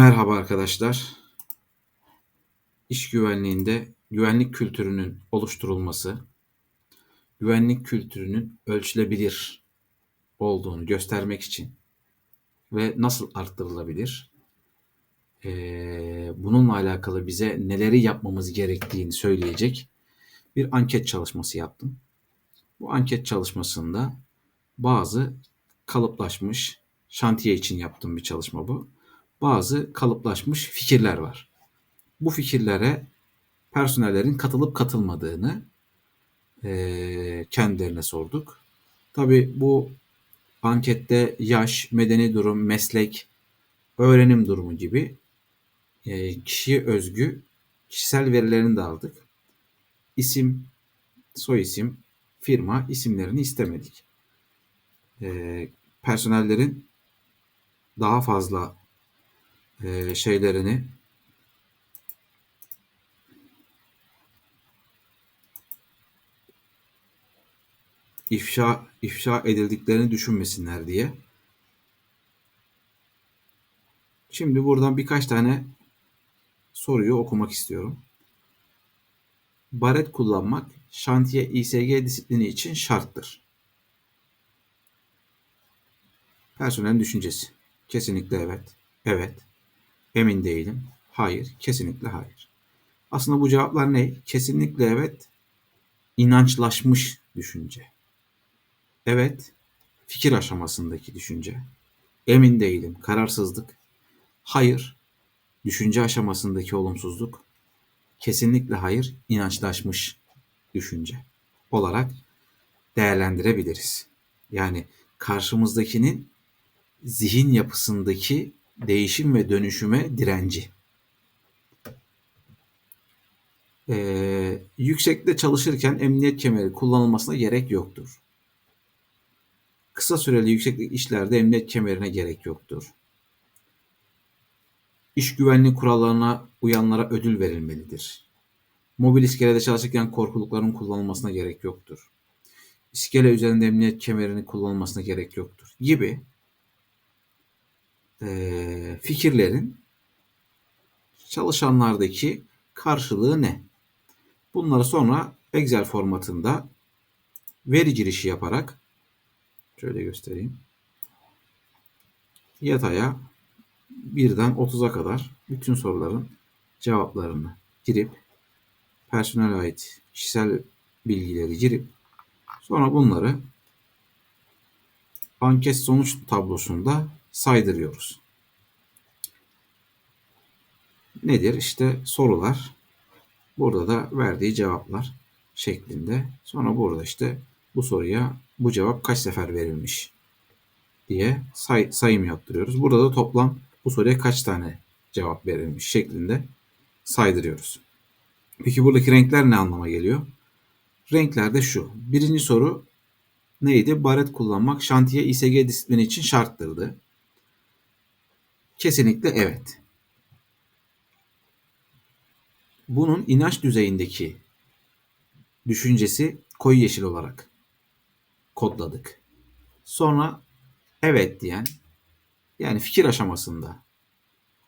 Merhaba arkadaşlar. İş güvenliğinde güvenlik kültürünün oluşturulması, güvenlik kültürünün ölçülebilir olduğunu göstermek için ve nasıl arttırılabilir, eee, bununla alakalı bize neleri yapmamız gerektiğini söyleyecek bir anket çalışması yaptım. Bu anket çalışmasında bazı kalıplaşmış, şantiye için yaptığım bir çalışma bu. Bazı kalıplaşmış fikirler var. Bu fikirlere personellerin katılıp katılmadığını eee, kendilerine sorduk. Tabii bu ankette yaş, medeni durum, meslek, öğrenim durumu gibi eee, kişiye özgü kişisel verilerini de aldık. İsim, soyisim, firma isimlerini istemedik. Eee, personellerin daha fazla eee, şeylerini ifşa ifşa edildiklerini düşünmesinler diye. Şimdi buradan birkaç tane soruyu okumak istiyorum. Baret kullanmak şantiye İSG disiplini için şarttır. Personelin düşüncesi. Kesinlikle evet. Evet. Emin değilim. Hayır. Kesinlikle hayır. Aslında bu cevaplar ne? Kesinlikle evet. İnançlaşmış düşünce. Evet. Fikir aşamasındaki düşünce. Emin değilim. Kararsızlık. Hayır. Düşünce aşamasındaki olumsuzluk. Kesinlikle hayır. inançlaşmış düşünce olarak değerlendirebiliriz. Yani karşımızdakinin zihin yapısındaki değişim ve dönüşüme direnci. Ee, yüksekte çalışırken emniyet kemeri kullanılmasına gerek yoktur. Kısa süreli yükseklik işlerde emniyet kemerine gerek yoktur. İş güvenliği kurallarına uyanlara ödül verilmelidir. Mobil iskelede çalışırken korkulukların kullanılmasına gerek yoktur. İskele üzerinde emniyet kemerini kullanılmasına gerek yoktur gibi e, fikirlerin çalışanlardaki karşılığı ne? Bunları sonra Excel formatında veri girişi yaparak şöyle göstereyim. Yataya birden 30'a kadar bütün soruların cevaplarını girip personel ait kişisel bilgileri girip sonra bunları anket sonuç tablosunda saydırıyoruz. Nedir? İşte sorular. Burada da verdiği cevaplar şeklinde. Sonra burada işte bu soruya bu cevap kaç sefer verilmiş diye say, sayım yaptırıyoruz. Burada da toplam bu soruya kaç tane cevap verilmiş şeklinde saydırıyoruz. Peki buradaki renkler ne anlama geliyor? Renkler de şu. Birinci soru neydi? Baret kullanmak şantiye İSG disiplini için şarttırdı. Kesinlikle evet. Bunun inanç düzeyindeki düşüncesi koyu yeşil olarak kodladık. Sonra evet diyen yani fikir aşamasında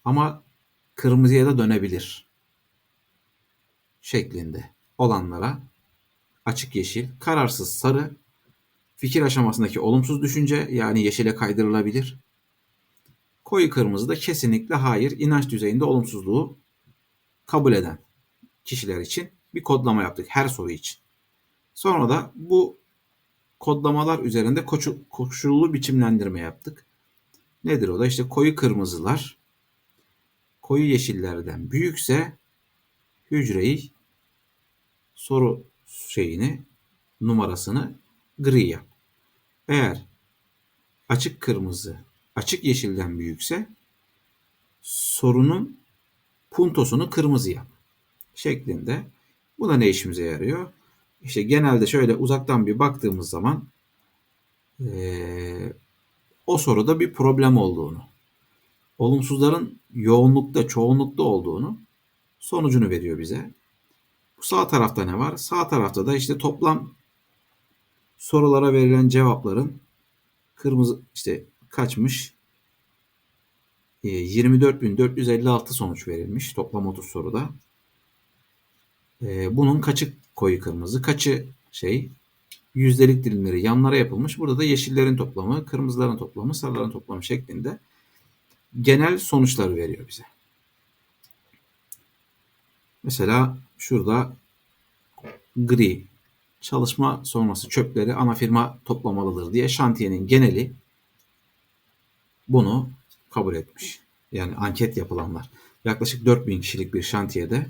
ama kırmızıya da dönebilir şeklinde olanlara açık yeşil, kararsız sarı, fikir aşamasındaki olumsuz düşünce yani yeşile kaydırılabilir. Koyu kırmızı da kesinlikle hayır, inanç düzeyinde olumsuzluğu kabul eden kişiler için bir kodlama yaptık her soru için. Sonra da bu kodlamalar üzerinde koşullu biçimlendirme yaptık. Nedir o da? İşte koyu kırmızılar koyu yeşillerden büyükse hücreyi soru şeyini numarasını gri yap. Eğer açık kırmızı açık yeşilden büyükse sorunun puntosunu kırmızı yap şeklinde. Bu da ne işimize yarıyor? İşte genelde şöyle uzaktan bir baktığımız zaman ee, o soruda bir problem olduğunu, olumsuzların yoğunlukta, çoğunlukta olduğunu sonucunu veriyor bize. Bu sağ tarafta ne var? Sağ tarafta da işte toplam sorulara verilen cevapların kırmızı işte kaçmış e, 24.456 sonuç verilmiş toplam 30 soruda. E, bunun kaçı koyu kırmızı, kaçı şey yüzdelik dilimleri yanlara yapılmış. Burada da yeşillerin toplamı, kırmızıların toplamı, sarıların toplamı şeklinde genel sonuçları veriyor bize. Mesela şurada gri çalışma sonrası çöpleri ana firma toplamalıdır diye şantiyenin geneli bunu kabul etmiş. Yani anket yapılanlar. Yaklaşık 4000 kişilik bir şantiyede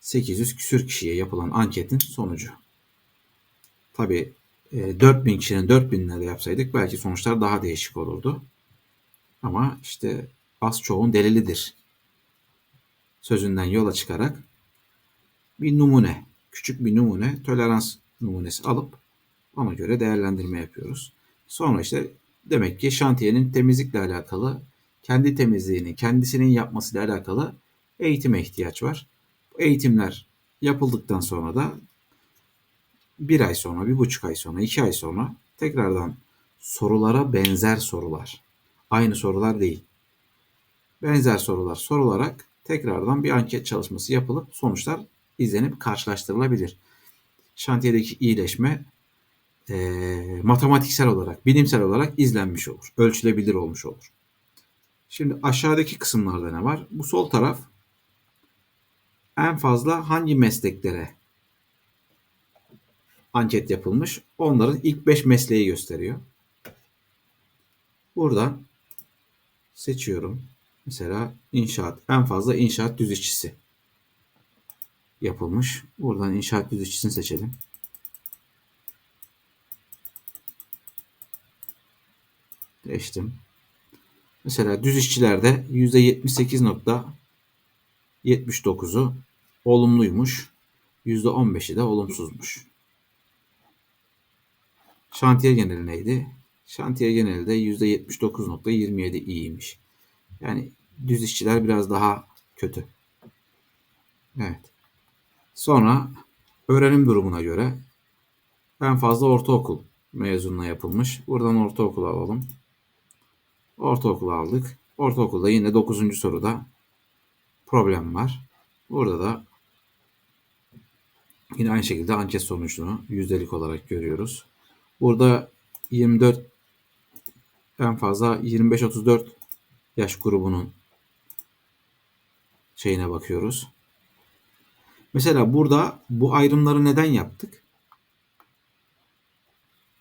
800 küsür kişiye yapılan anketin sonucu. Tabii e, 4000 kişinin 4000'leri yapsaydık belki sonuçlar daha değişik olurdu. Ama işte az çoğun delilidir. Sözünden yola çıkarak bir numune, küçük bir numune, tolerans numunesi alıp ona göre değerlendirme yapıyoruz. Sonra işte demek ki şantiyenin temizlikle alakalı, kendi temizliğini kendisinin yapmasıyla alakalı eğitime ihtiyaç var. Bu eğitimler yapıldıktan sonra da bir ay sonra, bir buçuk ay sonra, iki ay sonra tekrardan sorulara benzer sorular. Aynı sorular değil. Benzer sorular sorularak tekrardan bir anket çalışması yapılıp sonuçlar izlenip karşılaştırılabilir. Şantiyedeki iyileşme e, matematiksel olarak, bilimsel olarak izlenmiş olur. Ölçülebilir olmuş olur. Şimdi aşağıdaki kısımlarda ne var? Bu sol taraf en fazla hangi mesleklere anket yapılmış? Onların ilk 5 mesleği gösteriyor. Buradan seçiyorum. Mesela inşaat. En fazla inşaat düz işçisi yapılmış. Buradan inşaat düz işçisini seçelim. Seçtim. Mesela düz işçilerde %78.79'u olumluymuş. %15'i de olumsuzmuş. Şantiye geneli neydi? Şantiye geneli de %79.27 iyiymiş. Yani düz işçiler biraz daha kötü. Evet. Sonra öğrenim durumuna göre en fazla ortaokul mezununa yapılmış. Buradan ortaokul alalım. Ortaokul aldık. Ortaokulda yine 9. soruda problem var. Burada da yine aynı şekilde anket sonucunu yüzdelik olarak görüyoruz. Burada 24 en fazla 25-34 yaş grubunun şeyine bakıyoruz. Mesela burada bu ayrımları neden yaptık?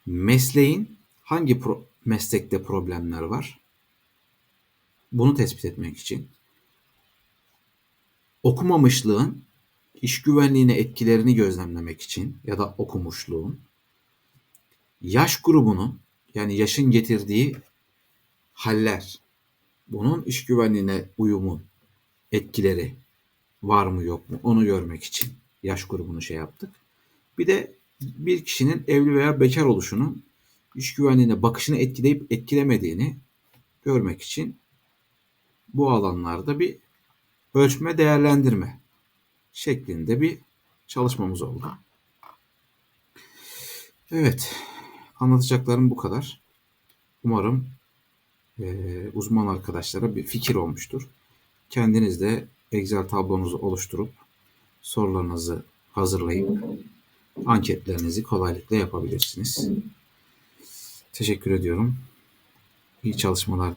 Mesleğin hangi pro meslekte problemler var? Bunu tespit etmek için. Okumamışlığın iş güvenliğine etkilerini gözlemlemek için ya da okumuşluğun yaş grubunun yani yaşın getirdiği haller bunun iş güvenliğine uyumun etkileri var mı yok mu onu görmek için yaş grubunu şey yaptık. Bir de bir kişinin evli veya bekar oluşunun iş güvenliğine bakışını etkileyip etkilemediğini görmek için bu alanlarda bir ölçme değerlendirme şeklinde bir çalışmamız oldu. Evet, anlatacaklarım bu kadar. Umarım e, uzman arkadaşlara bir fikir olmuştur. Kendiniz de Excel tablonuzu oluşturup sorularınızı hazırlayıp anketlerinizi kolaylıkla yapabilirsiniz. Teşekkür ediyorum. İyi çalışmalar.